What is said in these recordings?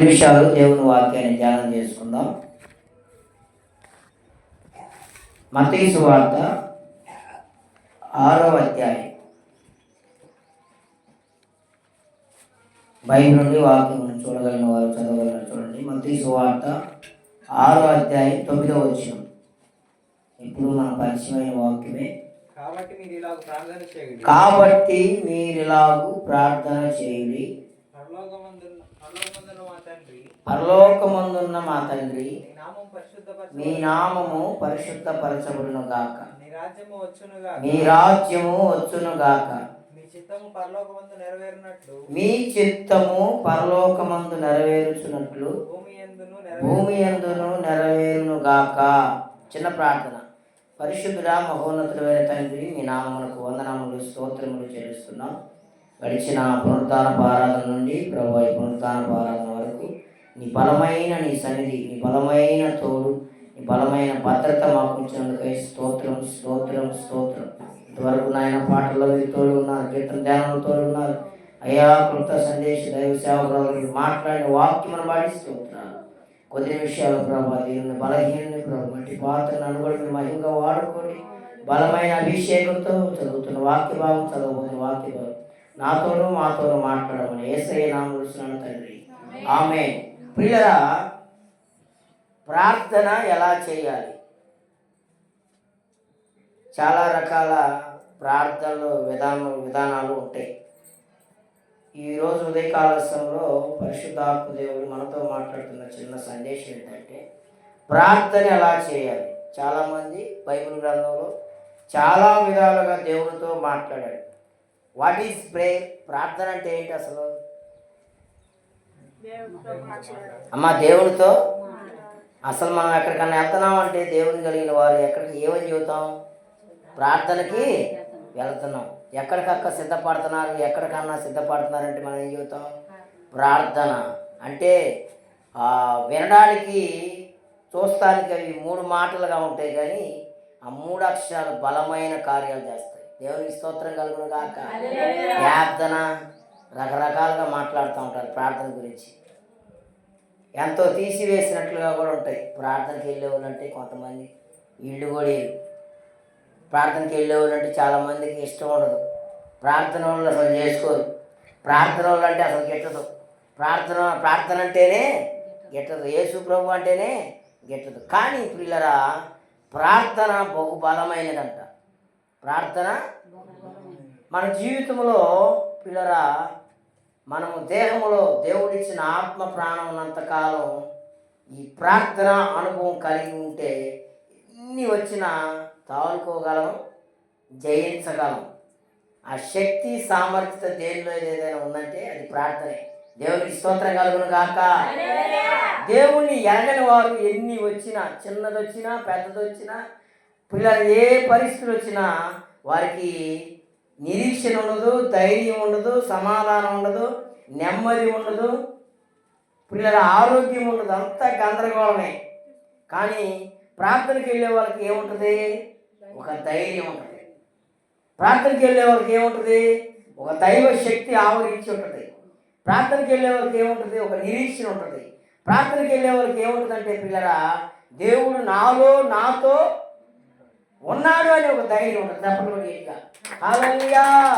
నిమిషాలు దేవుని వాక్యాన్ని ధ్యానం చేసుకుందాం. మతీసు వార్త ఆరో అధ్యాయం. బైబిల్ నుండి వాక్యం చూడగలిగిన వారు చదవగలిగిన చూడండి. మతీసు వార్త ఆరో అధ్యాయం తొమ్మిదో వచ్చిన ఇప్పుడు మన పరిచయమైన వాక్యమే. కాబట్టి మీరు ఇలా ప్రార్థన చేయండి. కాబట్టి మీరిలాగు ప్రార్థన చేయండి. పరలోకమందున్న మా తండ్రి నీ మీ నామము పరిశుద్ధపరచబడును గాక. నీ రాజ్యము వచ్చునుగా మీ రాజ్యము వచ్చును గాక. మీ చిత్తము పరలోకమందు నెరవేరినట్లు. మీ చిత్తము పరలోకమందు నెరవేరుచున్నట్లు భూమి ఎందును నెరవేరును గాక. చిన్న ప్రార్థన. పరిశుద్ధుడా మహోన్నతుడైన తండ్రి మీ నామములకు వందనములు స్తోత్రములు చెల్లిస్తున్నాం. గడిచిన పునరుద్ధాన ఆరాధన నుండి ప్రభు పునరుద్ధాన వరకు నీ బలమైన నీ సన్నిధి నీ బలమైన తోడు నీ బలమైన భద్రత మాకుంచినందుకై స్తోత్రం స్తోత్రం స్తోత్రం. ఇంతవరకు నాయన పాటల్లో మీరు తోడు ఉన్నారు కీర్తన ధ్యానంలో తోడు ఉన్నారు. అయ్యా కృత సందేశ దైవ సేవకులు మాట్లాడిన వాక్యమును బాడి స్తోత్రాలు. కొద్ది విషయాలు ప్రభా దేవుని బలహీనని ప్రభు పాత్రను అనుకోని మహిమగా వాడుకోండి బలమైన అభిషేకంతో చదువుతున్న వాక్య భావం చదవబోతున్న వాక్య భావం నాతోనూ మాతోనూ మాట్లాడమని ఏసయ్య నామలుస్తున్నాను తండ్రి. ఆమె ప్రియులరా ప్రార్థన ఎలా చేయాలి? చాలా రకాల ప్రార్థనలు విధానం విధానాలు ఉంటాయి. ఈరోజు ఉదయకాలస్యంలో పరిశుద్ధాత్మ దేవుడు మనతో మాట్లాడుతున్న చిన్న సందేశం ఏంటంటే ప్రార్థన ఎలా చేయాలి? చాలామంది బైబిల్ గ్రంథంలో చాలా విధాలుగా దేవుడితో మాట్లాడాడు వాట్ ఈస్ ప్రేయర్? ప్రార్థన అంటే ఏంటి అసలు? అమ్మ దేవునితో అసలు మనం ఎక్కడికన్నా వెళ్తున్నాం అంటే దేవుని కలిగిన వారు ఎక్కడికి ఏమని చెబుతాం? ప్రార్థనకి వెళ్తున్నాం. ఎక్కడికక్క సిద్ధపడుతున్నారు? ఎక్కడికన్నా సిద్ధపడుతున్నారంటే మనం ఏం చెబుతాం? ప్రార్థన. అంటే వినడానికి చూస్తానికి అవి మూడు మాటలుగా ఉంటాయి కానీ ఆ మూడు అక్షరాలు బలమైన కార్యాలు చేస్తాయి. దేవునికి స్తోత్రం కలుగును కాక ప్రార్థన. రకరకాలుగా మాట్లాడుతూ ఉంటారు ప్రార్థన గురించి. ఎంతో తీసివేసినట్లుగా కూడా ఉంటాయి. ప్రార్థనకి వెళ్ళే వాళ్ళంటే కొంతమంది ఇళ్ళు కూడా ప్రార్థనకి వెళ్ళే వాళ్ళంటే చాలామందికి ఇష్టం ఉండదు. ప్రార్థన వాళ్ళు అసలు చేసుకోరు. ప్రార్థన వాళ్ళు అంటే అసలు గిట్టదు. ప్రార్థన ప్రార్థన అంటేనే గిట్టదు. యేసు ప్రభు అంటేనే గిట్టదు. కానీ పిల్లరా ప్రార్థన బహు బలమైనదంట ప్రార్థన మన జీవితంలో పిల్లరా మనము దేహములో దేవుడిచ్చిన ఆత్మ ప్రాణం ఉన్నంతకాలం ఈ ప్రార్థన అనుభవం కలిగి ఉంటే ఎన్ని వచ్చినా తాలుకోగలం జయించగలం. ఆ శక్తి సామర్థ్యత దేనిలో ఏదైనా ఉందంటే అది ప్రార్థనే. దేవుడికి స్తోత్రం కలుగును గాక. దేవుణ్ణి ఎరగని వారు ఎన్ని వచ్చినా చిన్నది వచ్చినా పెద్దది వచ్చినా పిల్లలు ఏ పరిస్థితులు వచ్చినా వారికి నిరీక్షణ ఉండదు ధైర్యం ఉండదు సమాధానం ఉండదు నెమ్మది ఉండదు. పిల్లల ఆరోగ్యం ఉండదు అంతా గందరగోళమే. కానీ ప్రార్థనకి వెళ్ళే వాళ్ళకి ఏముంటుంది? ఒక ధైర్యం ఉంటుంది. ప్రార్థనకి వెళ్ళే వాళ్ళకి ఏముంటుంది? ఒక దైవ శక్తి ఆవరించి ఉంటుంది. ప్రార్థనకి వెళ్ళే వాళ్ళకి ఏముంటుంది? ఒక నిరీక్షణ ఉంటుంది. ప్రార్థనకి వెళ్ళే వాళ్ళకి ఏముంటుంది అంటే పిల్లరా దేవుడు నాలో నాతో ఉన్నాడు అనే ఒక ధైర్యం ఉంటుంది తప్పకుండా గట్టిగా హల్లెలూయా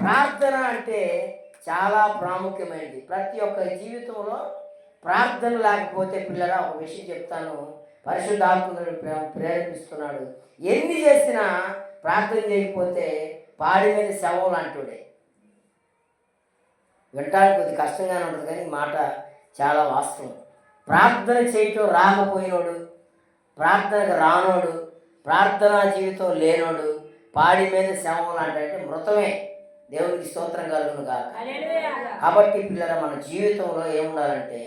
ప్రార్థన అంటే చాలా ప్రాముఖ్యమైనది. ప్రతి ఒక్క జీవితంలో ప్రార్థన లేకపోతే పిల్లరా ఒక విషయం చెప్తాను. పరిశుద్ధాత్మను ప్రే- ప్రేరేపిస్తున్నాడు. ఎన్ని చేసినా ప్రార్థన చేయకపోతే పాడి మీద శవం లాంటివాడే. వినటానికి కొద్ది కష్టంగానే ఉంటుంది కానీ మాట చాలా వాస్తవం. ప్రార్థన చేయటం రాకపోయినోడు ప్రార్థనకు రానోడు ప్రార్థనా జీవితం లేనోడు పాడి మీద శవం లాంటి అంటే మృతమే దేవునికి స్తోత్రం కలుగును కాక కాబట్టి పిల్లల మన జీవితంలో ఏముండాలంటే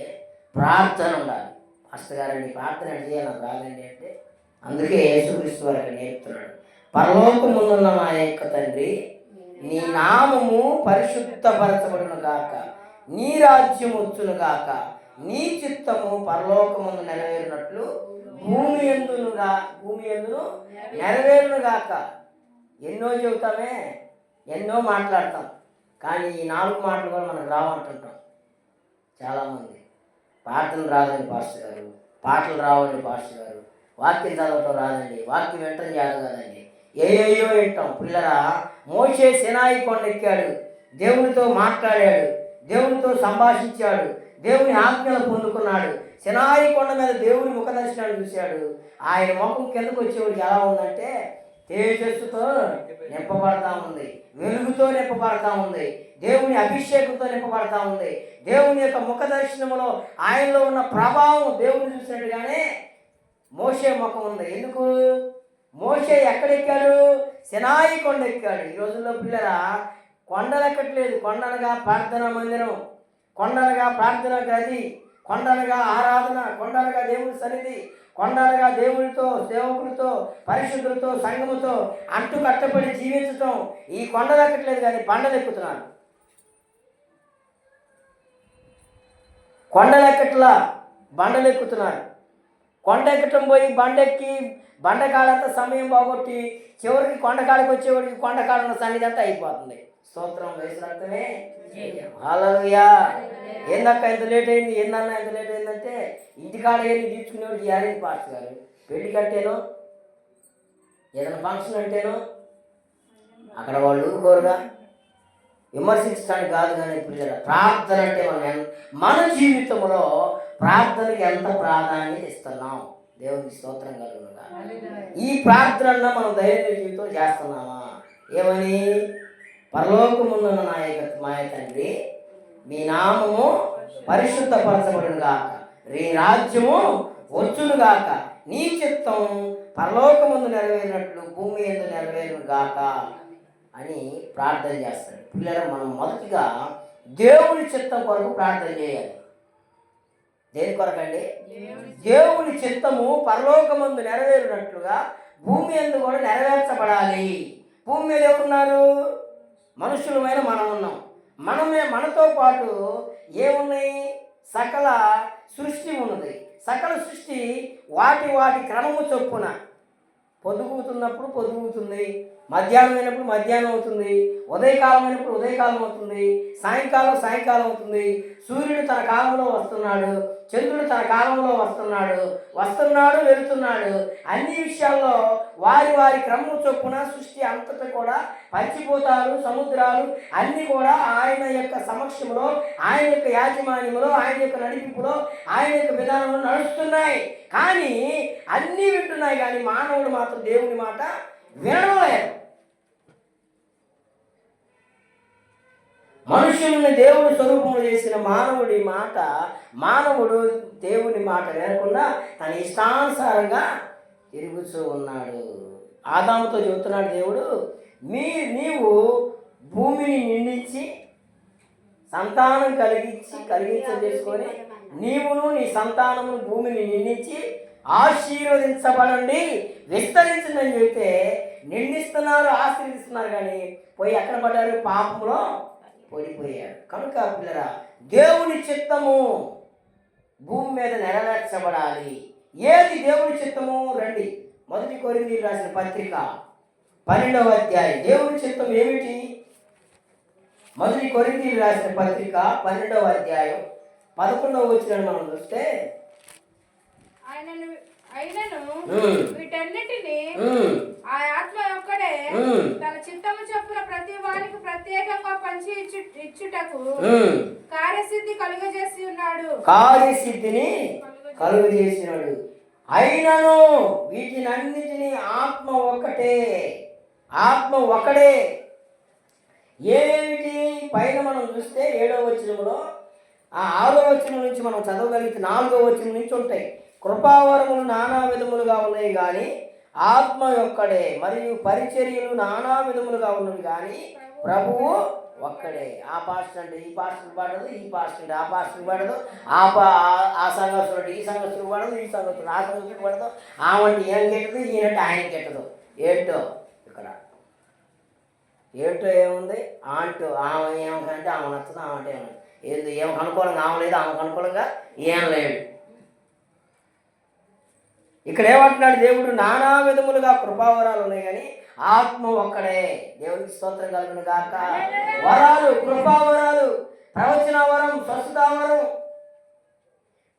ప్రార్థన ఉండాలి. మాస్టర్ గారండి ప్రార్థన అంటే చేయాలి రాదండి అంటే అందుకే యేసుక్రీస్తు వారు అక్కడ నేర్పుతున్నాడు. పరలోకముందున్న మా యొక్క తండ్రి నీ నామము పరిశుద్ధపరచబడును గాక. నీ రాజ్యం వచ్చును గాక. నీ చిత్తము పరలోకముందు నెరవేరినట్లు భూమి ఎందునుగా భూమి ఎందును నెరవేరును గాక ఎన్నో చెబుతామే ఎన్నో మాట్లాడతాం. కానీ ఈ నాలుగు మాటలు కూడా మనకు రావంటుంటాం. చాలామంది. ప్రార్థన రాదండి పాస్టర్ గారు. పాటలు రావండి పాస్టర్ గారు. వాక్యం చదవటం రాదండి. వాక్యం వింటం చేయాలి కదండి. ఏయో వింటాం. పిల్లరా మోసే సినాయి కొండెక్కాడు. దేవునితో మాట్లాడాడు. దేవునితో సంభాషించాడు. దేవుని ఆజ్ఞలు పొందుకున్నాడు. సినాయి కొండ మీద దేవుని ముఖ దర్శనాన్ని చూశాడు. ఆయన ముఖం కిందకు వచ్చేవాడికి ఎలా ఉందంటే తేజస్సుతో నింపబడతా ఉంది. వెలుగుతో నింపబడతా ఉంది. దేవుని అభిషేకంతో నింపబడతా ఉంది. దేవుని యొక్క ముఖ దర్శనములో ఆయనలో ఉన్న ప్రభావం దేవుని చూసినట్టుగానే మోసే ముఖం ఉంది. ఎందుకు? మోసే ఎక్కడెక్కాడు? సినాయి కొండ ఎక్కాడు. ఈ రోజుల్లో పిల్లరా కొండలు ఎక్కట్లేదు. కొండనగా ప్రార్థనా మందిరం. కొండలుగా ప్రార్థన గది కొండలుగా ఆరాధన కొండలుగా దేవుని సన్నిధి కొండలుగా దేవుడితో సేవకులతో పరిశుద్ధులతో సంఘముతో అంటు కట్టబడి జీవించటం ఈ కొండలు ఎక్కట్లేదు కానీ బండలు ఎక్కుతున్నారు కొండలు ఎక్కట్లా బండలు ఎక్కుతున్నారు కొండ ఎక్కటం పోయి బండెక్కి బండకాలంత సమయం బాగొట్టి చివరికి కొండకాలకు వచ్చేవాడికి కొండకాడ సన్నిధి అంతా అయిపోతుంది. స్తోత్రం వేసినట్టనే హాలలుయా ఏందక్క ఎంత లేట్ అయింది? ఏందన్నా ఎంత లేట్ అయిందంటే ఇంటికాడ వెళ్ళి తీర్చుకునేవాడికి యారేంటి పాస్టర్ గారు. పెళ్ళి కట్టేనో ఏదైనా ఫంక్షన్ అంటేనో అక్కడ వాళ్ళు ఊరుకోరుగా. విమర్శించడానికి కాదు కానీ పిల్లల ప్రార్థన అంటే మనం మన జీవితంలో ప్రార్థనకి ఎంత ప్రాధాన్యత ఇస్తున్నాం? దేవునికి స్తోత్రం కలుగునుగా. ఈ ప్రార్థన మనం దైనందిన జీవితం చేస్తున్నామా? ఏమని? పరలోకమున్న నా యొక్క మా తండ్రి మీ నామము పరిశుద్ధపరచబడును గాక. నీ రాజ్యము వచ్చును గాక. నీ చిత్తం పరలోకముందు నెరవేరినట్లు భూమి ఎందు నెరవేరును గాక అని ప్రార్థన చేస్తాడు. పిల్లలు మనం మొదటిగా దేవుని చిత్తం కొరకు ప్రార్థన చేయాలి. దేని కొరకండి? దేవుని చిత్తము పరలోకమందు నెరవేరినట్లుగా భూమి ఎందు కూడా నెరవేర్చబడాలి. భూమి మీద ఎవరున్నారు? మనుషులమైన మనం ఉన్నాం. మనమే మనతో పాటు ఏమున్నాయి? సకల సృష్టి ఉన్నది. సకల సృష్టి వాటి వాటి క్రమము చొప్పున పొదుగుతున్నప్పుడు పొద్దుగుతుంది మధ్యాహ్నం అయినప్పుడు మధ్యాహ్నం అవుతుంది ఉదయకాలం అయినప్పుడు ఉదయకాలం అవుతుంది సాయంకాలం సాయంకాలం అవుతుంది. సూర్యుడు తన కాలంలో వస్తున్నాడు చంద్రుడు తన కాలంలో వస్తున్నాడు వస్తున్నాడు వెళుతున్నాడు. అన్ని విషయాల్లో వారి వారి క్రమం చొప్పున సృష్టి అంతటా కూడా పచ్చిపోతారు సముద్రాలు అన్నీ కూడా ఆయన యొక్క సమక్షంలో ఆయన యొక్క యాజమాన్యంలో ఆయన యొక్క నడిపింపులో ఆయన యొక్క విధానంలో నడుస్తున్నాయి. కానీ అన్నీ వింటున్నాయి కానీ మానవుడు మాత్రం దేవుని మాట వినడం లేదు మనుషుల్ని దేవుని స్వరూపము చేసిన మానవుడి మాట మానవుడు దేవుని మాట వినకుండా తన ఇష్టానుసారంగా తిరుగుతూ ఉన్నాడు. ఆదాముతో చెబుతున్నాడు దేవుడు మీ నీవు భూమిని నిండించి సంతానం కలిగించి కలిగించజేసుకొని నీవును నీ సంతానము భూమిని నిండించి ఆశీర్వదించబడండి విస్తరించండి చెబితే నిండిస్తున్నారు ఆశీర్దిస్తున్నారు కానీ పోయి ఎక్కడ పడ్డారు? పాపంలో పడిపోయారు. కనుక పిల్లరా దేవుని చిత్తము భూమి మీద నెరవేర్చబడాలి. ఏది దేవుని చిత్తము రండి. మొదటి కోరింది రాసిన పత్రిక పన్నెండవ అధ్యాయం. దేవుని చిత్తం ఏమిటి? మొదటి కొరింది రాసిన పత్రిక పన్నెండవ అధ్యాయం పదకొండవ వచ్చిన మనం చూస్తే అయినను వీటన్నిటిని ఆ ఆత్మ ఒక్కడే తన చిత్తము చొప్పున ప్రతి వానికి ప్రత్యేకంగా పంచి ఇచ్చుటకు. కార్యసిద్ధి కలుగజేసి ఉన్నాడు. కార్యసిద్ధిని కలుగు చేసినాడు అయినను వీటినన్నిటినీ ఆత్మ ఒక్కటే. ఆత్మ ఒకడే. ఏమిటి పైన మనం చూస్తే ఏడవ వచనంలో ఆ ఆరో వచనం నుంచి మనం చదవగలిగితే నాలుగో వచనం నుంచి ఉంటాయి. కృపావరములు నానా విధములుగా ఉన్నాయి కానీ ఆత్మ ఒక్కడే. మరియు పరిచర్యలు నానా విధములుగా ఉన్నవి కానీ ప్రభువు ఒక్కడే. ఆ పాస్టర్ అంటే ఈ పాస్టర్ పడదు ఈ పాస్టర్ అంటే ఆ పాస్టర్ పడదు ఆ పా ఆ- ఆ ఈ సంఘస్థుడు పడదు ఈ సంఘస్థుడు ఆ సంఘస్థుడు పడదు. ఆమంటే ఏం కెట్టదు? ఈయనంటే ఆయన కెట్టదు. ఏంటో. ఇక్కడ. ఏంటో ఏముంది? ఆంటూ. ఆమె ఏమంటే ఆమె నచ్చదు ఆమె అంటే ఏంది ఏమో అనుకూలంగా ఆమె లేదు ఆమెకు అనుకూలంగా ఏం లేడు ఇక్కడ ఏమంటున్నాడు దేవుడు? నానా విధములుగా కృపావరాలు ఉన్నాయి కానీ ఆత్మ ఒక్కడే. దేవునికి స్తోత్రం కలుగును గాక. వరాలు కృపావరాలు ప్రవచన వరం స్వస్థత వరం.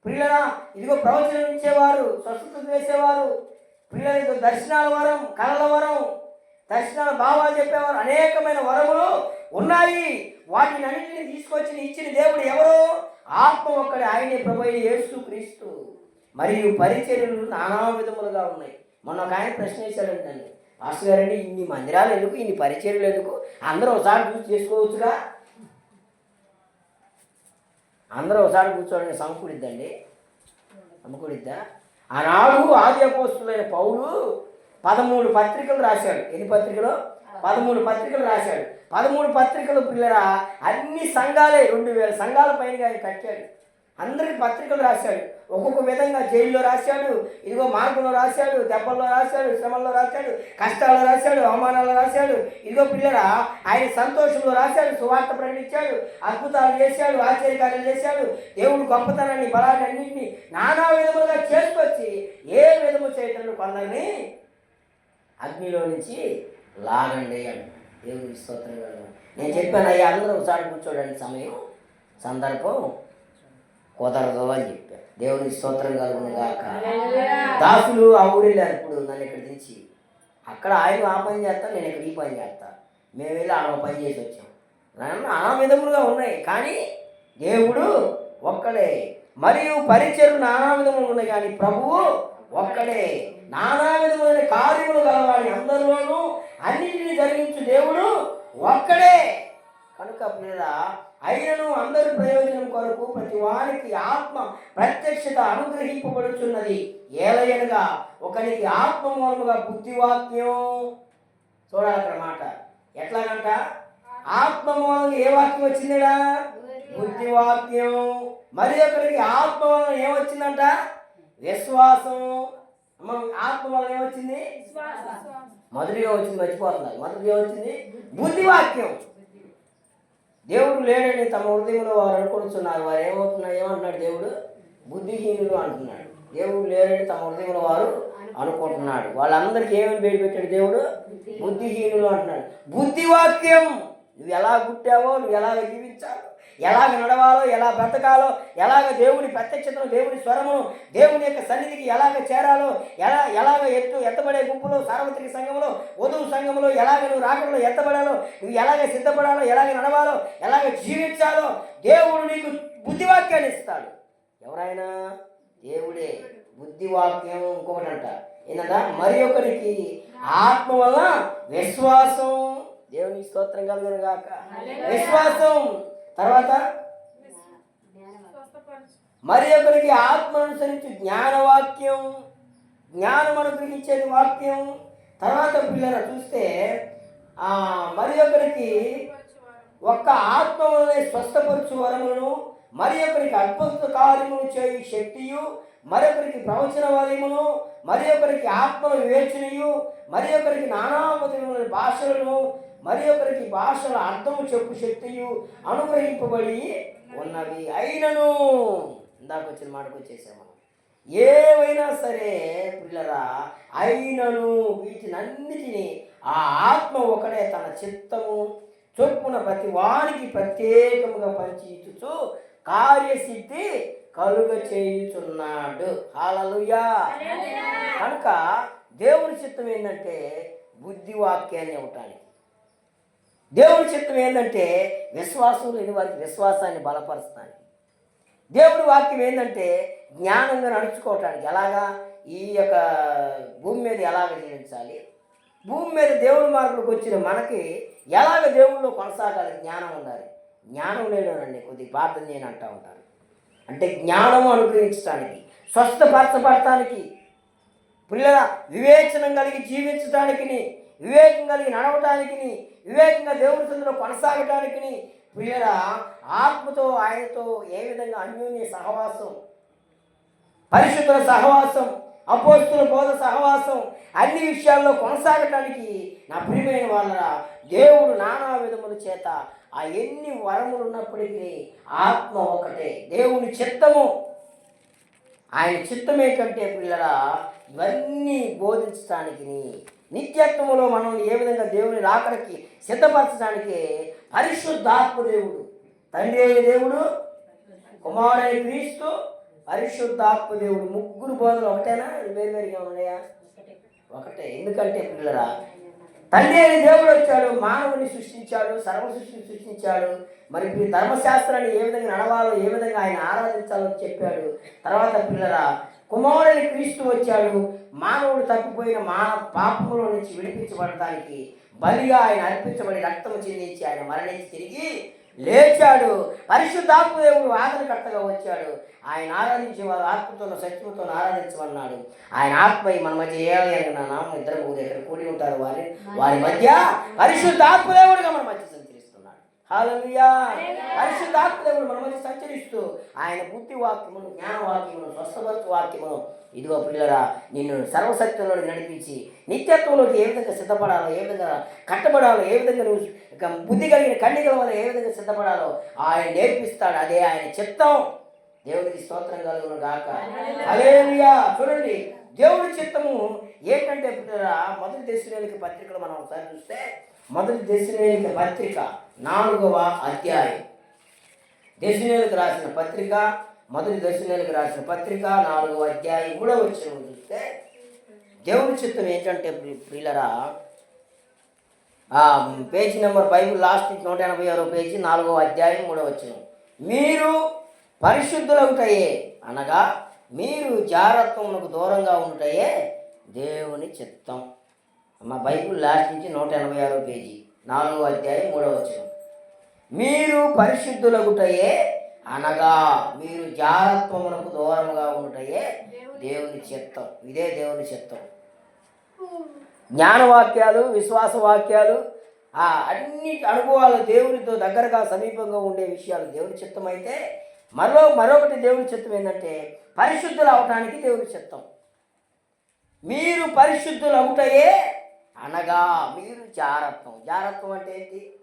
ప్రియులరా ఇదిగో ప్రవచనం ఇచ్చేవారు స్వస్థత చేసేవారు. ప్రియుల ఇదిగో దర్శనాల వరం కళల వరం. దర్శనాల భావాలు చెప్పేవారు. అనేకమైన వరములు ఉన్నాయి. వాటిని అన్నింటినీ తీసుకొచ్చి ఇచ్చిన దేవుడు ఎవరు? ఆత్మ ఒక్కడే. ఆయనే ప్రభు అయిన యేసు క్రీస్తు. మరియు పరిచర్యలు నానా విధములుగా ఉన్నాయి. మొన్న ఒక ఆయన ప్రశ్న వేశాడంటండి మాస్టర్ గారండి ఇన్ని మందిరాలు ఎందుకు? ఇన్ని పరిచర్యలు ఎందుకు? అందరూ ఒకసారి చూసి చేసుకోవచ్చుగా? అందరూ ఒకసారి కూర్చోవడానికి సమకూడిద్దండి. సమకూడిద్దా? ఆనాడు ఆది అపోస్తులైన పౌలు పదమూడు పత్రికలు రాశాడు. ఎన్ని పత్రికలు? పదమూడు పత్రికలు రాశాడు. పదమూడు పత్రికలు పిల్లరా అన్ని సంఘాలే రెండు వేల సంఘాల పైన ఆయన కట్టాడు. అందరికి పత్రికలు రాశాడు. ఒక్కొక్క విధంగా జైల్లో రాశాడు ఇదిగో మార్గంలో రాశాడు దెబ్బల్లో రాశాడు శ్రమల్లో రాశాడు కష్టాల్లో రాశాడు అవమానాల్లో రాశాడు. ఇదిగో పిల్లరా ఆయన సంతోషంలో రాశాడు సువార్త ప్రకటించాడు అద్భుతాలు చేశాడు ఆశ్చర్యకార్యాలు చేశాడు. దేవుడు గొప్పతనాన్ని బలాన్ని అన్నింటినీ నానా విధములుగా చేసుకొచ్చి ఏ విధము చేయటం కొందరిని అగ్నిలో నుంచి లాగండి అని దేవుడి స్తోత్రం. నేను చెప్పాను అయ్యా అందరూ ఒకసారి కూర్చోడానికి సమయం. సందర్భం కుదరదు అని చెప్పాను దేవుని స్తోత్రం కలుగును గాక. దాసులు ఆ ఊరు వెళ్ళారు ఇప్పుడు నన్ను ఇక్కడ దించి. అక్కడ ఆయన ఆ పని చేస్తా నేను ఇక్కడ ఈ పని చేస్తా. మేము వెళ్ళి ఆడ పని చేసి వచ్చాం. నన్ను ఆ విధములుగా ఉన్నాయి కానీ దేవుడు ఒక్కడే. మరియు పరిచయం నానా విధములు ఉన్నాయి కానీ ప్రభువు ఒక్కడే. నానా విధమైన కార్యములు గలవాడి అందరిలోనూ అన్నింటినీ జరిగించు దేవుడు ఒక్కడే. కనుక మీద అయినను అందరి ప్రయోజనం కొరకు ప్రతి వారికి ఆత్మ ప్రత్యక్షత అనుగ్రహింపబడుచున్నది. ఏలయనగా ఒకనికి ఆత్మ మూలముగా బుద్ధివాక్యం చూడాలి అక్కడ మాట. ఎట్లాగంట? ఆత్మ మూలంగా ఏ వాక్యం వచ్చిందిడా? బుద్ధివాక్యం మరి ఒకరికి ఆత్మ మూలం ఏమొచ్చిందంట విశ్వాసం ఆత్మ వలన ఏమొచ్చింది? మొదటిగా వచ్చింది మర్చిపోతున్నారు మొదటిగా వచ్చింది బుద్ధివాక్యం. దేవుడు లేడని తమ హృదయంలో వారు అనుకుంటున్నారు. వారు ఏమవుతున్నారు ఏమంటున్నాడు దేవుడు? బుద్ధిహీనులు అంటున్నాడు. దేవుడు లేడని తమ హృదయంలో వారు అనుకుంటున్నాడు. వాళ్ళందరికీ ఏమని పేరు పెట్టాడు దేవుడు? బుద్ధిహీనులు అంటున్నాడు. బుద్ధివాక్యం. నువ్వు ఎలా పుట్టావో నువ్వు ఎలాగ జీవించాలో ఎలాగ నడవాలో ఎలా బ్రతకాలో ఎలాగ దేవుని ప్రత్యక్షతను దేవుని స్వరమును దేవుని యొక్క సన్నిధికి ఎలాగ చేరాలో ఎలా ఎలాగ ఎత్తు ఎత్తబడే గుంపులో సార్వత్రిక సంఘంలో వధువు సంఘంలో ఎలాగ నువ్వు రాకడలో ఎత్తబడాలో నువ్వు ఎలాగ సిద్ధపడాలో ఎలాగ నడవాలో ఎలాగ జీవించాలో దేవుడు నీకు బుద్ధివాక్యాన్ని ఇస్తాడు. ఎవరైనా దేవుడే బుద్ధివాక్యం ఇంకొకటి అంట ఏంటంట మరి ఒకరికి ఆత్మ వల్ల విశ్వాసం దేవుని స్తోత్రం కలుగును గాక. విశ్వాసం తర్వాత మరి ఒకరికి ఆత్మ అనుసరించి జ్ఞానవాక్యం జ్ఞానం అనుగ్రహించేది వాక్యం. తర్వాత పిల్లల చూస్తే మరి ఒకరికి ఒక్క ఆత్మ వలనే స్వస్థపరచు వరములను మరి ఒకరికి అద్భుత కార్యములు చేయు శక్తియు మరొకరికి ప్రవచన వలయమును మరి ఒకరికి ఆత్మను వివేచనయు మరి ఒకరికి నానా భాషలను మరి ఒకరికి భాషల అర్థము చెప్పు శక్తియు అనుగ్రహింపబడి ఉన్నవి అయినను ఇందాక వచ్చిన మాటకు వచ్చేసాము మనం. ఏవైనా సరే పిల్లరా అయినను వీటినన్నిటినీ ఆ ఆత్మ ఒకడే తన చిత్తము చొప్పున ప్రతి వానికి ప్రత్యేకముగా పంచిచు కార్యసిద్ధి కలుగ చేయుచున్నాడు హాలలుయా! కనుక దేవుని చిత్తం ఏంటంటే బుద్ధివాక్యాన్ని ఇవ్వటానికి దేవుడి చిత్తం ఏంటంటే విశ్వాసం లేని వారికి విశ్వాసాన్ని బలపరుస్తాను దేవుడి వాక్యం ఏంటంటే జ్ఞానంగా నడుచుకోవటానికి ఎలాగా? ఈ యొక్క భూమి మీద ఎలాగ జీవించాలి? భూమి మీద దేవుడి మార్పులకు వచ్చిన మనకి ఎలాగ దేవుళ్ళు కొనసాగాలి? జ్ఞానం ఉండాలి. జ్ఞానం లేడనండి కొద్ది ప్రార్థన చేయని అంటూ ఉంటారు. అంటే జ్ఞానం అనుగ్రహించడానికి స్వస్థపరచబడటానికి పిల్లల వివేచనం కలిగి జీవించడానికి వివేకం కలిగి నడవటానికి వివేకంగా దేవుని సందులో కొనసాగటానికి పిల్లల ఆత్మతో ఆయనతో ఏ విధంగా అన్యోన్య సహవాసం పరిశుద్ధుల సహవాసం అపోస్తుల బోధ సహవాసం అన్ని విషయాల్లో కొనసాగటానికి నా ప్రియమైన వాళ్ళ దేవుడు నానా విధముల చేత ఆ ఎన్ని వరములు ఉన్నప్పటికీ ఆత్మ ఒకటే దేవుని చిత్తము ఆయన చిత్తం ఏంటంటే పిల్లల ఇవన్నీ బోధించడానికి నిత్యత్వములో మనం ఏ విధంగా దేవుని రాకడికి సిద్ధపరచడానికి పరిశుద్ధాత్మ దేవుడు. తండ్రి అయిన దేవుడు కుమారుడైన క్రీస్తు పరిశుద్ధాత్మ దేవుడు. ముగ్గురు బోధలు ఒకటేనా? వేరు వేరుగా ఉన్నాయా? ఒకటే. ఎందుకంటే పిల్లరా తండ్రి అయిన దేవుడు వచ్చాడు మానవుని సృష్టించాడు సర్వ సృష్టిని సృష్టించాడు. మరి ఈ ధర్మశాస్త్రాన్ని ఏ విధంగా నడవాలో ఏ విధంగా ఆయన ఆరాధించాలో చెప్పాడు. తర్వాత పిల్లరా కుమారుని క్రీస్తు వచ్చాడు మానవుడు తప్పిపోయిన మానవ పాపముల నుంచి విడిపించబడటానికి బలిగా ఆయన అర్పించబడి రక్తము చెందించి ఆయన మరణించి తిరిగి లేచాడు. పరిశుద్ధాత్మ దేవుడు ఆదరణకర్తగా వచ్చాడు. ఆయన ఆరాధించే వారు ఆత్మతో సత్యముతో ఆరాధించమన్నాడు. ఆయన ఆత్మ మన మధ్య ఏమైనా నా నామం ఇద్దరు దగ్గర కూడి ఉంటారు. వారి వారి మధ్య పరిశుద్ధాత్మ దేవుడుగా మన మధ్య హాలలుయా పరిశుద్ధాత్మ దేవుడు మన మధ్య సంచరిస్తూ ఆయన బుద్ధి వాక్యమును జ్ఞాన వాక్యమును స్వస్థపరచు వాక్యమును. ఇదిగో పిల్లరా నిన్ను సర్వశక్తిలో నడిపించి నిత్యత్వంలోకి ఏ విధంగా సిద్ధపడాలో ఏ విధంగా కట్టబడాలో ఏ విధంగా నువ్వు బుద్ధి కలిగిన కన్నికల వల్ల ఏ విధంగా సిద్ధపడాలో ఆయన నేర్పిస్తాడు. అదే ఆయన చిత్తం. దేవుడికి స్తోత్రం కలుగును గాక. హల్లెలూయా చూడండి దేవుడి చిత్తము ఏంటంటే పిల్లరా మొదటి దేశంలోనికి పత్రికలు మనం ఒకసారి చూస్తే మొదటి దేశంలోనికి పత్రిక నాలుగవ అధ్యాయం. దశనేలకు రాసిన పత్రిక మొదటి దశనేలకు రాసిన పత్రిక నాలుగవ అధ్యాయం కూడా వచ్చిన చూస్తే దేవుడి చిత్తం ఏంటంటే ప్రి- ప్రియులరా పేజీ నెంబర్ బైబుల్ లాస్ట్ నూట ఎనభై ఆరో పేజీ నాలుగవ అధ్యాయం కూడా వచ్చిన మీరు పరిశుద్ధులవుతాయే అనగా మీరు జారత్వమునకు దూరంగా ఉంటాయే దేవుని చిత్తం. మా బైబుల్ లాస్ట్ నుంచి నూట ఎనభై ఆరో పేజీ. నాలుగో అధ్యాయం మూడవ వచనం. మీరు పరిశుద్ధులగుటయే అనగా మీరు జారత్వమునకు దూరముగా ఉంటయే దేవుని చిత్తం. ఇదే దేవుని చిత్తం. జ్ఞానవాక్యాలు విశ్వాస వాక్యాలు ఆ అన్ని అనుభవాలు దేవునితో దగ్గరగా సమీపంగా ఉండే విషయాలు దేవుని చిత్తం అయితే మరో మరొకటి దేవుని చిత్తం ఏంటంటే పరిశుద్ధులు అవటానికి దేవుని చిత్తం. మీరు పరిశుద్ధులు అవుటయే అనగా మీరు జారత్వం. జారత్వం అంటే ఏంటి?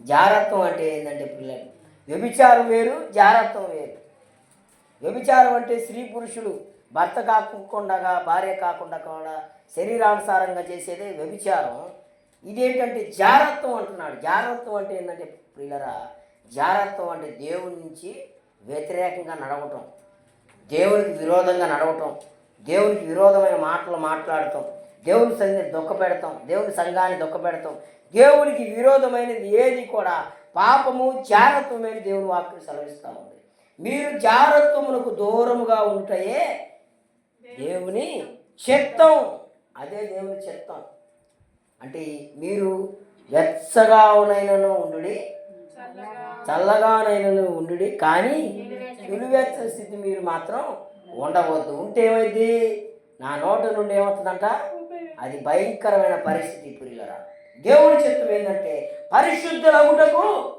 జారత్వం అంటే ఏంటంటే పిల్లలు? వ్యభిచారం వేరు జారత్వం వేరు. వ్యభిచారం అంటే స్త్రీ పురుషులు భర్త కాకుండా భార్య కాకుండా కూడా శరీరానుసారంగా చేసేదే వ్యభిచారం. ఇదేంటంటే జారత్వం అంటున్నాడు. జారత్వం అంటే ఏంటంటే పిల్లరా జారత్వం అంటే దేవుడి నుంచి వ్యతిరేకంగా నడవటం. దేవునికి విరోధంగా నడవటం. దేవునికి విరోధమైన మాటలు మాట్లాడటం. దేవుని సంగతి దుఃఖపెడతాం దేవుని సంఘాన్ని దుఃఖపెడతాం దేవునికి విరోధమైనది ఏది కూడా పాపము జారత్వమైన దేవుని వాక్యం సెలవిస్తూ ఉంది. మీరు జారత్వమునకు దూరముగా ఉంటాయే దేవుని చిత్తం. అదే దేవుని చిత్తం. అంటే మీరు వెచ్చగానైనను ఉండుడి చల్లగానైనను ఉండుడి కానీ నిలువెచ్చ స్థితి మీరు మాత్రం ఉండవద్దు. ఉంటే ఏమైంది నా నోట నుండి ఏమవుతుందంట? అది భయంకరమైన పరిస్థితి పురిగరా దేవుడి చిత్తం ఏంటంటే పరిశుద్ధులగుటకు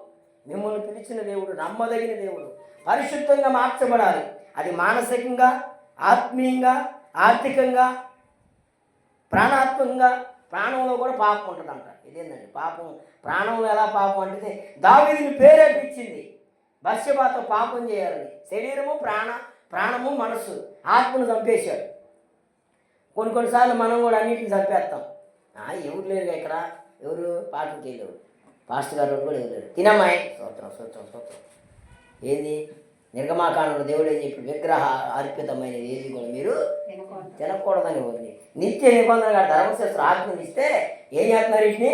మిమ్మల్ని పిలిచిన దేవుడు నమ్మదగిన దేవుడు. పరిశుద్ధంగా మార్చబడాలి. అది మానసికంగా ఆత్మీయంగా ఆర్థికంగా ప్రాణాత్మకంగా ప్రాణంలో కూడా పాపం ఉంటుందంట. ఇదేంటండి పాపం ప్రాణంలో ఎలా పాపం అంటే దావీదిని ప్రేరేపించింది. బస్యపాతో పాపం చేయాలని. శరీరము ప్రాణ ప్రాణము మనస్సు ఆత్మను చంపేశాడు కొన్ని కొన్నిసార్లు మనం కూడా అన్నిటిని చంపేస్తాం. ఆ, ఎవరు లేరుగా ఇక్కడ? ఎవరు? పాటలు చేయలేరు. పాస్టర్ గారు కూడా ఎవరు తినమ్మాయి సూత్రం సూత్రం సూత్రం ఏంది? నిర్గమాకాండంలో దేవుడు ఏం చెప్పి విగ్రహ అర్పితమైనది ఏది కూడా మీరు తినకూడదని ఉంది నిత్య నిబంధనగా ధర్మశాస్త్రం ఆజ్ఞలు ఇస్తే ఏం చేస్తున్నారు వీటిని?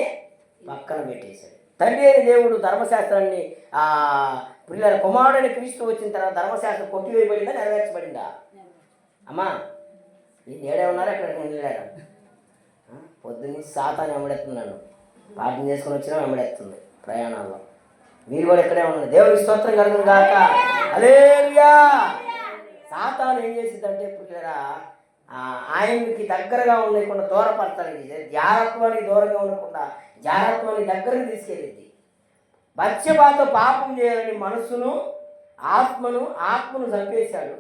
పక్కన పెట్టేశాడు తండ్రి అయిన దేవుడు ధర్మశాస్త్రాన్ని ఆ పిల్లల కుమారుడని క్రీస్తు వచ్చిన తర్వాత ధర్మశాస్త్రం కొట్టివేయబడిందా నెరవేర్చబడిందా. అమ్మా ఈ ఏడే ఉన్నారు ఎక్కడ ఉండలేరు పొద్దున్నే సాతాన్ని వెంబడెత్తున్నాను పాఠం చేసుకుని వచ్చినా వెంబడెత్తుంది ప్రయాణాల్లో. మీరు కూడా ఇక్కడే ఉన్నారు దేవుడి స్తోత్రం కలుగును కాక అలేరియా సాతాను ఏం చేసిందంటే ఇప్పుడు ఆయనకి దగ్గరగా ఉండకుండా దూరపడతానికి జాగ్రత్తవానికి దూరంగా ఉండకుండా జాగ్రత్తవానికి దగ్గరకు తీసుకెళ్ళింది బత్యబాతో పాపం చేయాలని మనసును ఆత్మను ఆత్మను చంపేశాడు.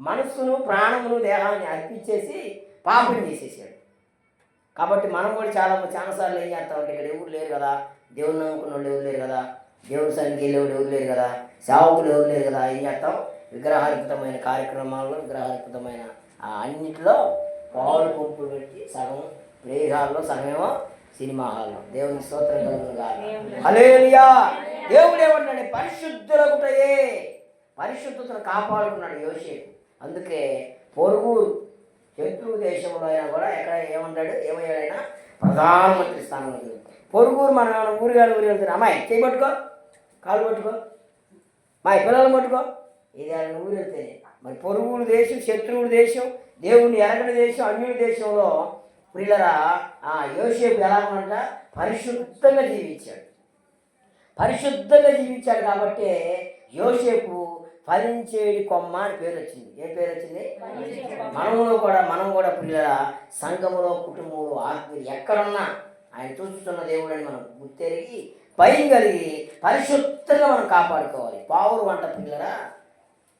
మనస్సును ప్రాణమును దేహాన్ని అర్పించేసి పాపం చేసేసాడు. కాబట్టి మనం కూడా చాలా చాలాసార్లు ఏం చేస్తామంటే ఇక్కడ ఎవరు లేరు కదా? దేవుని నమ్ముకున్న వాళ్ళు ఎవరు లేరు కదా? దేవుని సన్నిధికి వెళ్ళేవాళ్ళు ఎవరు లేరు కదా? సేవకులు ఎవరు లేరు కదా? ఏం చేస్తాం? విగ్రహార్పితమైన కార్యక్రమాల్లో విగ్రహార్పితమైన ఆ అన్నిటిలో పాలు పంపులు పెట్టి సగం ప్రే హాల్లో సగమేమో సినిమా హాల్లో. దేవుని స్తోత్రం హల్లెలూయా! దేవుడు ఏమంటాడు పరిశుద్ధులగుటయే పరిశుద్ధతను కాపాడుకున్నాడు యోసేపు. అందుకే పొరుగురు శత్రు దేశంలో అయినా కూడా ఎక్కడ ఏమంటాడు ఏమయ్యాడైనా ప్రధానమంత్రి స్థానంలో పొరుగురు మన ఏమైనా ఊరు ఊరి వెళ్తున్నా అమ్మాయి చేయి పట్టుకో కాలు పట్టుకో మా పిల్లలు పట్టుకో. ఇది ఆయన ఊరు వెళ్తేనే మరి పొరుగుడు దేశం శత్రువుడు దేశం దేవుని ఎరగని దేశం అన్యుడి దేశంలో పిల్లరా ఆ యోసేపు ఎలా ఉన్నట పరిశుద్ధంగా జీవించాడు. పరిశుద్ధంగా జీవించాడు కాబట్టి యోసేపు ఫలించేడి కొమ్మ అని పేరు వచ్చింది. ఏ పేరు వచ్చింది? మనములో కూడా మనం కూడా పిల్లల సంఘములో కుటుంబంలో ఆత్మీయులు ఎక్కడున్నా ఆయన చూస్తున్న దేవుడు అని మనం గుర్తెరిగి భయం కలిగి పరిశుద్ధంగా మనం కాపాడుకోవాలి. పావురు వంట పిల్లరా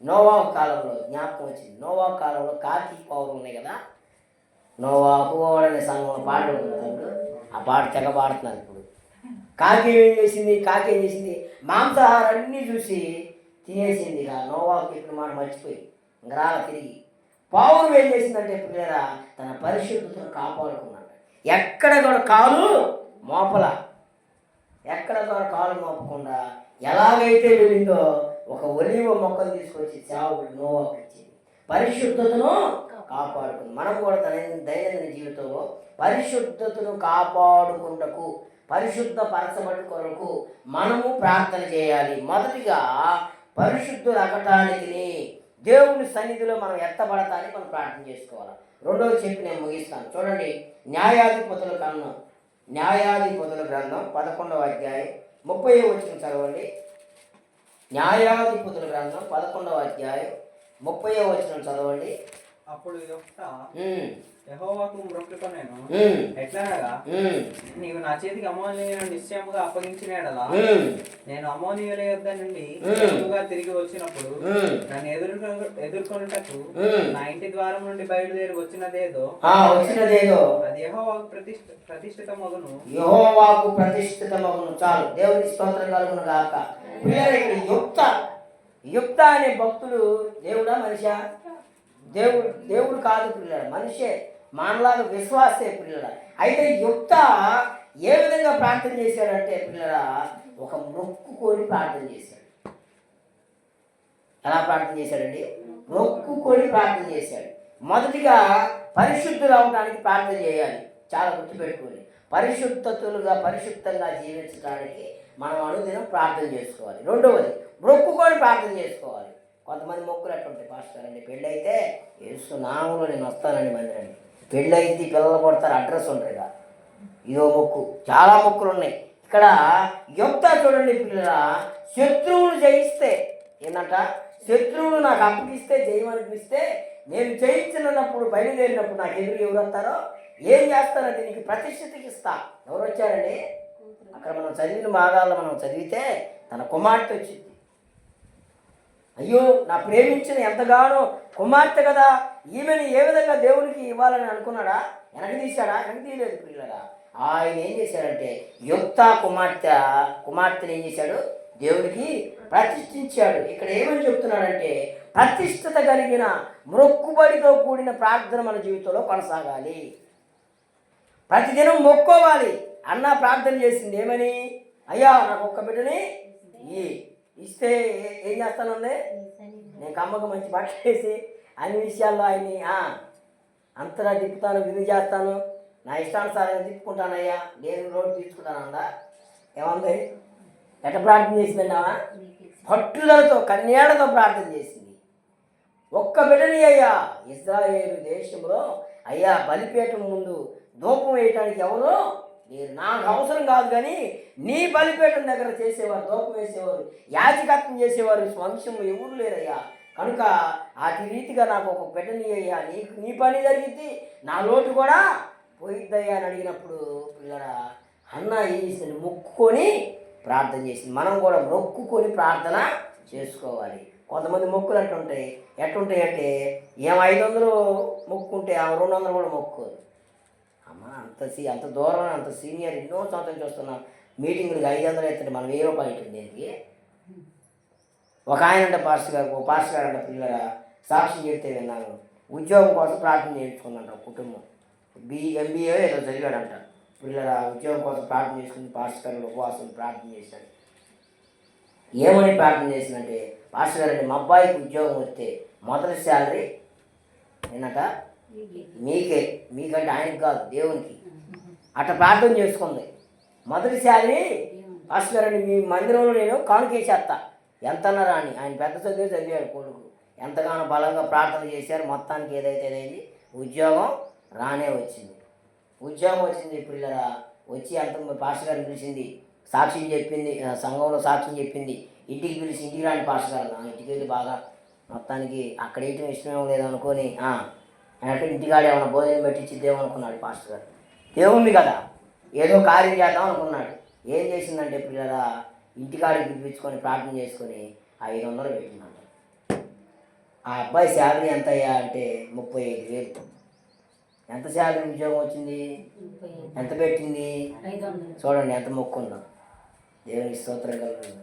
నోవాహు కాలంలో జ్ఞాపకం వచ్చింది. నోవాహు కాలంలో కాకి పావురు ఉన్నాయి కదా? నోవాహు అనే సంఘంలో పాట ఉంటుంది. ఆ పాట తెగ పాడుతున్నారు ఇప్పుడు. కాకి ఏం చేసింది? కాకి ఏం చేసింది? మాంసాహారాన్ని చూసి తినేసింది ఇక. నోవాకు ఇప్పుడు మాట మర్చిపోయి ఇంక తిరిగి పావులు ఏం చేసిందంటే పిల్లరా తన పరిశుద్ధతను కాపాడుకున్నాడు. ఎక్కడ కూడా కాలు మోపల. ఎక్కడ కూడా కాలు మోపకుండా ఎలాగైతే వెళ్ళిందో ఒక ఒలివ మొక్కలు తీసుకొచ్చి చావుడు నోవాకు ఇచ్చింది. పరిశుద్ధతను కాపాడుకుంది. మనం కూడా తన దైనందిన జీవితంలో పరిశుద్ధతను కాపాడుకుంటకు పరిశుద్ధ పరచబడి కొరకు మనము ప్రార్థన చేయాలి. మొదటిగా పరిశుద్ధులు అగటానికి దేవుని సన్నిధిలో మనం ఎత్తబడటానికి మనం ప్రార్థన చేసుకోవాలి. రెండోది చెప్పి నేను ముగిస్తాను. చూడండి న్యాయాధిపతుల గ్రంథం. న్యాయాధిపతుల గ్రంథం పదకొండవ అధ్యాయం ముప్పై వచ్చిన చదవండి. న్యాయాధిపతుల గ్రంథం పదకొండవ అధ్యాయం ముప్పై వచ్చిన చదవండి. అప్పుడు యెహోవాకు ఎట్లనగా నీవు నా చేతికి అమోనీయులను నిశ్చయముగా అప్పగించిన ఎడలా ఉమ్, నేను అమోనీయుల యొద్ద నుండి తిరిగి వచ్చినప్పుడు నన్ను ఎదుర్కొ ఎదుర్కొనుటకు ఉమ్. నా ఇంటి ద్వారం నుండి బయలుదేరి వచ్చినదేదో వచ్చినదేదో. అది యెహోవాకు ప్రతిష్ఠ ప్రతిష్ఠితమగును. యహోవాకు ప్రతిష్ఠితమగును. చాలు. స్తోత్రం కలుగును గాక. యుక్త యుక్త అనే భక్తుడు దేవుడా మనిషా? దేవుడు దేవుడు కాదు మనిషే. మనలాగా విశ్వాసే పిల్లల అయితే యుక్త ఏ విధంగా ప్రార్థన చేశాడంటే పిల్లల ఒక మొక్కుకొని ప్రార్థన చేశాడు. ఎలా ప్రార్థన చేశాడండి? మొక్కుకొని ప్రార్థన చేశాడు. మొదటిగా పరిశుద్ధులు అవడానికి ప్రార్థన చేయాలి. చాలా గుర్తుపెట్టుకోండి. పరిశుద్ధతులుగా పరిశుద్ధంగా జీవించడానికి మనం అనుదినం ప్రార్థన చేసుకోవాలి. రెండవది మొక్కుకొని ప్రార్థన చేసుకోవాలి. కొంతమంది మొక్కులు అటువంటి పాస్టర్ అండి పెళ్ళి అయితే ఏసు నామంలో నేను వస్తానండి మందిరండి పెళ్ళయింది పిల్లలు కొడతారు అడ్రస్ ఉంటుంది కదా. ఇదో మొక్కు చాలా మొక్కులు ఉన్నాయి ఇక్కడ యుక్త చూడండి పిల్లల శత్రువులు జయిస్తే ఏంటంట శత్రువులు నాకు అప్పగిస్తే జయమనిపిస్తే నేను జయించినప్పుడు బయలుదేరినప్పుడు నాకు ఎదురు ఎవరు వస్తారో ఏం చేస్తానంటే నీకు ప్రతిష్ఠితకి ఇస్తా. ఎవరు వచ్చారండి? అక్కడ మనం చదివిన భాగాల్లో మనం చదివితే తన కుమార్తె వచ్చింది. అయ్యో నా ప్రేమించిన ఎంతగానో కుమార్తె కదా ఈమెను ఏ విధంగా దేవునికి ఇవ్వాలని అనుకున్నాడా? వెనక తీశాడా? వెనక తీయలేదు పిల్లరా ఆయన ఏం చేశాడంటే యుక్త కుమార్తె కుమార్తెను ఏం చేశాడు? దేవునికి ప్రతిష్ఠించాడు. ఇక్కడ ఏమని చెప్తున్నాడంటే ప్రతిష్ఠత కలిగిన మొక్కుబడితో కూడిన ప్రార్థన మన జీవితంలో కొనసాగాలి. ప్రతిదినం మొక్కోవాలి. అన్న ప్రార్థన చేసింది ఏమని? అయ్యా నాకు ఒక్క బిడ్డని ఈ ఇస్తే ఏం చేస్తానండి నేను కమ్మకు మంచి బట్టలు వేసి అన్ని విషయాల్లో ఆయన్ని అంతరా తిప్పుతాను విని చేస్తాను. నా ఇష్టానుసారంగా తిప్పుకుంటానయ్యా. నేను రోడ్డు తీసుకుంటానందా ఏమంది? ఎట్ట ప్రార్థన చేసిందన్నావా పట్టుదలతో కన్యాలతో ప్రార్థన చేసింది. ఒక్క బిడ్డని అయ్యా ఇజ్రాయేలు దేశంలో అయ్యా బలిపేట ముందు ధూపం వేయటానికి ఎవరు మీరు నాకు అవసరం కాదు కానీ నీ బలిపేటం దగ్గర చేసేవారు దోపం వేసేవారు యాజకత్వం చేసేవారు వంశం ఎవరు లేరయ్యా? కనుక అతి రీతిగా నాకు ఒక బిడ్డని అయ్యా నీకు నీ పని జరిగింది నా లోటు కూడా పోయిద్దయ్యా అని అడిగినప్పుడు పిల్లరా అన్న ఏం చేసింది మొక్కుకొని ప్రార్థన చేసింది. మనం కూడా మొక్కుకొని ప్రార్థన చేసుకోవాలి. కొంతమంది మొక్కులు ఎట్లుంటాయి? ఎట్లుంటాయి అంటే ఏం ఐదు వందలు మొక్కుంటే ఆ రెండు వందలు కూడా మొక్కుకోదు అంత సీ అంత దూరం అంత సీనియర్ ఎన్నో సంవత్సరం చూస్తున్నాం. మీటింగ్లకు ఐదు వందలు ఎత్తండి మనం వెయ్యి రూపాయలు ఉండేది. దీనికి ఒక ఆయన అంటే పాస్టర్ గారు ఒక పాస్టర్ గారు అంటే పిల్లల సాక్షి చెప్తే విన్నాను. ఉద్యోగం కోసం ప్రార్థన చేయించుకుందంట కుటుంబం. బీ ఎంబీఏ ఏదో చదివాడంట. పిల్లల ఉద్యోగం కోసం ప్రార్థన చేసుకుని పాస్టర్ గారు ఉపవాసం ప్రార్థన చేశాడు. ఏమని ప్రార్థన చేసిందంటే పాస్టర్ అంటే మా అబ్బాయికి ఉద్యోగం వస్తే మొదటి శాలరీ నిన్నట మీకే మీకంటే ఆయనకి కాదు దేవునికి. అట్లా ప్రార్థన చేసుకుంది. మొదటిసారి శాలరీ పాస్టర్ మీ మందిరంలో నేను కానుకేసేస్తా ఎంత అన్నారా అని ఆయన పెద్ద చదివే చదివాడు కొడుకు. ఎంతగానో బలంగా ప్రార్థన చేశారు మొత్తానికి ఏదైతే అయింది ఉద్యోగం రానే వచ్చింది. ఉద్యోగం వచ్చింది పిల్లరా వచ్చి అంత పాస్టర్ గారిని పిలిచింది సాక్ష్యం చెప్పింది సంఘంలో సాక్ష్యం చెప్పింది. ఇంటికి పిలిచి ఇంటికి రాని పాస్టర్ గారు. నా ఇంటికి వెళ్ళి బాగా మొత్తానికి అక్కడ వేయటం ఇష్టమేమో లేదనుకొని అంటే ఇంటికాడ ఏమైనా భోజనం పెట్టించిద్దేమో అనుకున్నాడు పాస్టర్ గారు? దేవుంది కదా? ఏదో కార్యం చేద్దాం అనుకున్నాడు. ఏం చేసిందంటే పిల్లరా ఇంటికాడికి పిలిపించుకొని ప్రార్థన చేసుకొని ఐదు వందలు పెట్టిందంట. ఆ అబ్బాయి శాలరీ ఎంత అయ్యా అంటే ముప్పై ఐదు వేలు. ఎంత శాలరీ ఉద్యోగం వచ్చింది? ఎంత పెట్టింది? చూడండి ఎంత మొక్కుందో. దేవునికి స్తోత్రం కలుగుతుంది.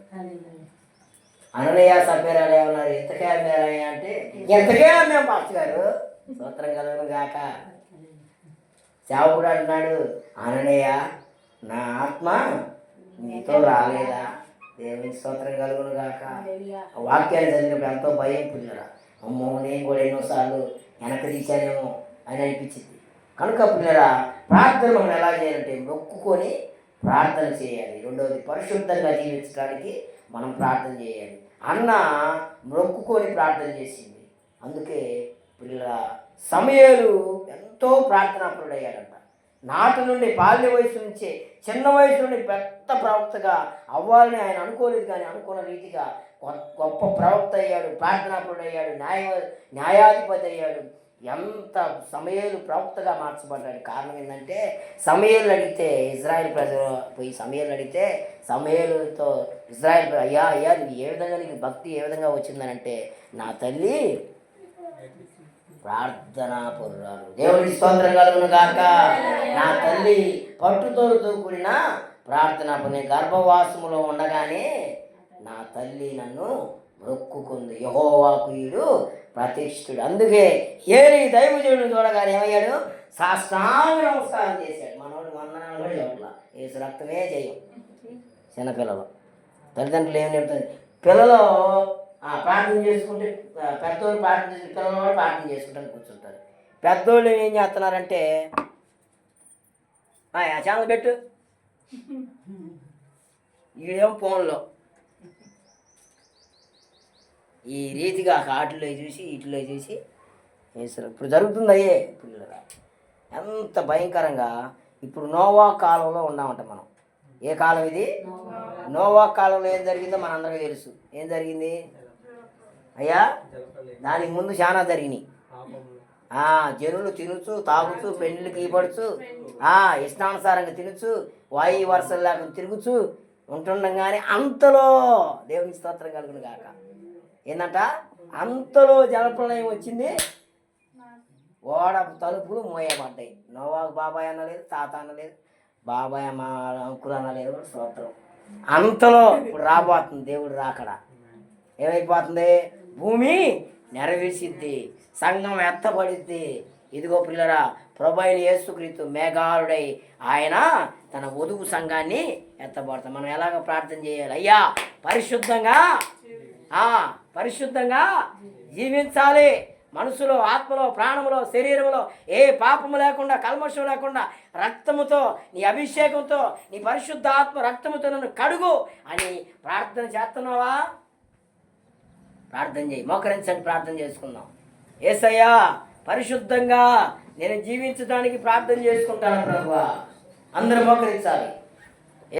అననయ్య సభ్యురాలు ఏమన్నారు? ఎంతకే అమ్మారయ్య అంటే ఎంతకే అమ్మాం పాస్టర్ గారు? స్తోత్రం కలుగును గాక. సేవకుడు అంటున్నాడు అననయ్య నా ఆత్మ నీతో రాలేదా? దేవునికి స్తోత్రం కలుగును గాక. వాక్యాలు చదివినప్పుడు ఎంతో భయం పిల్లరా అమ్మో నేను కూడా ఎన్నోసార్లు వెనక్కి తీశానేమో అని అనిపించింది. కనుక పిల్లరా ప్రార్థన మనం ఎలా చేయాలంటే మొక్కుకొని ప్రార్థన చేయాలి. రెండవది పరిశుద్ధంగా జీవించడానికి మనం ప్రార్థన చేయాలి. అన్న మొక్కుకొని ప్రార్థన చేసింది. అందుకే పిల్లల సమయాలు ఎంతో ప్రార్థనాపరుడయ్యాడంట. నాటి నుండి బాల్య వయసు నుంచే చిన్న వయసు నుండి పెద్ద ప్రవక్తగా అవ్వాలని ఆయన అనుకోలేదు కానీ అనుకున్న రీతిగా గొప్ప ప్రవక్త అయ్యాడు ప్రార్థనాపరుడు అయ్యాడు న్యాయ న్యాయాధిపతి అయ్యాడు. ఎంత సమయాలు ప్రవక్తగా మార్చబడ్డాడు. కారణం ఏంటంటే సమయాలు అడిగితే ఇజ్రాయెల్ ప్రజలు పోయి సమయాలు అడిగితే సమయాలతో ఇజ్రాయెల్ అయ్యా అయ్యా నీకు ఏ విధంగా నీకు భక్తి ఏ విధంగా వచ్చిందనంటే నా తల్లి ప్రార్థనా పుర్రాలు దేవుడికి స్తోత్రం కలుగును గాక. నా తల్లి పట్టుతోలుతో కూడిన ప్రార్థన పుణ్య గర్భవాసములో ఉండగానే నా తల్లి నన్ను మొక్కుకుంది. యహోవాకుయుడు ప్రతిష్ఠుడు. అందుకే ఏలి దైవజుడిని చూడగానే ఏమయ్యాడు? సాష్టాంగ నమస్కారం చేశాడు. మనోడు వందనాలు కూడా చెప్పలా. ఏసు రక్తమే చేయం చిన్నపిల్లలు. తల్లిదండ్రులు ఏం చెప్తారు? పిల్లలు ప్రార్థన చేసుకుంటే పెద్దోళ్ళు ప్రార్థన కూడా ప్రార్థన చేసుకుంటాను కూర్చుంటారు. పెద్దోళ్ళు ఏం చేస్తున్నారంటే "ఆ, ఆ ఛానల్ పెట్టు. ఈడేమో ఫోన్లో. ఈ రీతిగా ఆటలో చూసి ఇటులో చూసి ఇప్పుడు జరుగుతుంది అయ్యే పిల్లల ఎంత భయంకరంగా ఇప్పుడు నోవా కాలంలో ఉన్నామంట మనం. ఏ కాలం ఇది? నోవా కాలంలో ఏం జరిగిందో మనందరికీ తెలుసు. ఏం జరిగింది? అయ్యా దానికి ముందు చాలా జరిగినాయి. జనులు తినచ్చు తాగుచు పెళ్ళిళ్ళకి ఇవ్వడుచు ఆ, ఇష్టానుసారంగా తినచ్చు వాయు వరుసలు లేకుండా తిరుగుచు ఉంటుండగానే అంతలో దేవుని స్తోత్రం కలుగును గాక. ఏంటంట అంతలో జలప్రలయం వచ్చింది. ఓడ తలుపులు మోయబడ్డాయి. నోవాకు బాబాయ్ అనలేదు తాత అనలేదు బాబాయ్ అమ్మ అంకులు అనలేదు స్తోత్రం. అంతలో ఇప్పుడు రాబోతుంది దేవుడు రాకడా. ఏమైపోతుంది? భూమి నెరవేర్చిద్ది సంఘం ఎత్తబడిద్ది. ఇదిగో పిల్లరా ప్రభైలు యేసుక్రీస్తు మేఘాలుడై ఆయన తన వధువు సంఘాన్ని ఎత్తబడతాం మనం ఎలాగ ప్రార్థన చేయాలి? అయ్యా పరిశుద్ధంగా ఆ పరిశుద్ధంగా జీవించాలి. మనసులో ఆత్మలో ప్రాణములో శరీరంలో ఏ పాపము లేకుండా కల్మషం లేకుండా రక్తముతో నీ అభిషేకంతో నీ పరిశుద్ధ ఆత్మ రక్తముతో నన్ను కడుగు అని ప్రార్థన చేస్తున్నావా? ప్రార్థన చేయి. మోకరించండి ప్రార్థన చేసుకుందాం. ఏసయ్యా పరిశుద్ధంగా నేను జీవించడానికి ప్రార్థన చేసుకుంటాను ప్రభు అందరూ మోకరించాలి.